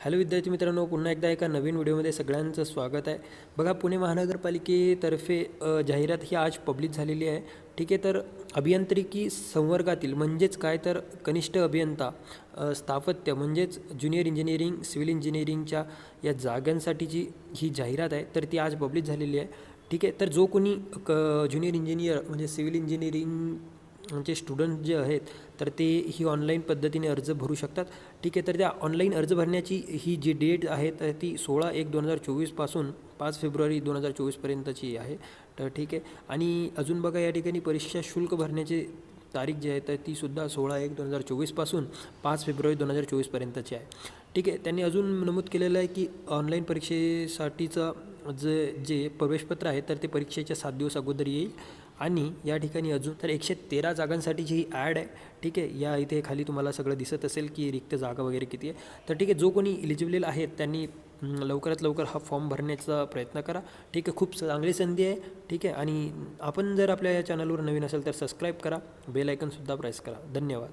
Hello विद्यार्थी मित्रांनो पुन्हा एकदा एका नवीन व्हिडिओमध्ये सगळ्यांचं स्वागत आहे. बघा पुणे महानगरपालिकेतर्फे जाहिरात ही आज पब्लिक झालेली आहे. ठीक आहे तर अभियांत्रिकी संवर्गातील म्हणजेच काय तर कनिष्ठ अभियंता स्थापत्य म्हणजेच ज्युनियर इंजिनिअरिंग सिव्हिल इंजिनिअरिंगच्या या जागांसाठीची ही जाहिरात आहे तर ती आज पब्लिक झालेली आहे. ठीक आहे तर जो कोणी क ज्युनियर इंजिनियर म्हणजे सिव्हिल इंजिनिअरिंग म्हणजे जे स्टुडंट जे आहेत तर ते ही ऑनलाईन पद्धतीने अर्ज भरू शकतात. ठीक आहे तर त्या ऑनलाईन अर्ज भरण्याची ही जी डेट आहे तर ती सोळा एक दोन हजार चोवीसपासून पाच फेब्रुवारी दोन हजार चोवीसपर्यंतची आहे. तर ठीक आहे. आणि अजून बघा या ठिकाणी परीक्षा शुल्क भरण्याची तारीख जी आहे तर तीसुद्धा सोळा एक दोन हजार चोवीसपासून पाच फेब्रुवारी दोन हजार चोवीसपर्यंतची आहे. ठीक आहे त्यांनी अजून नमूद केलेलं आहे की ऑनलाईन परीक्षेसाठीचं जे जे प्रवेशपत्र आहे तर ते परीक्षेच्या सात दिवस अगोदर येईल. आणि या ठिकाणी अजून तर एकशे तेरा जागांसाठीची ही ॲड आहे ठीक आहे या इथे खाली तुम्हाला सगळं दिसत असेल की रिक्त जागा वगैरे किती आहे. तर ठीक आहे जो कोणी इलिजिबल आहेत त्यांनी लवकरात लवकर हा फॉर्म भरण्याचा प्रयत्न करा. ठीक आहे खूप चांगली संधी आहे ठीक आहे आणि आपण जर आपल्या या चॅनलवर नवीन असेल तर सबस्क्राईब करा बेल आयकनसुद्धा प्रेस करा. धन्यवाद.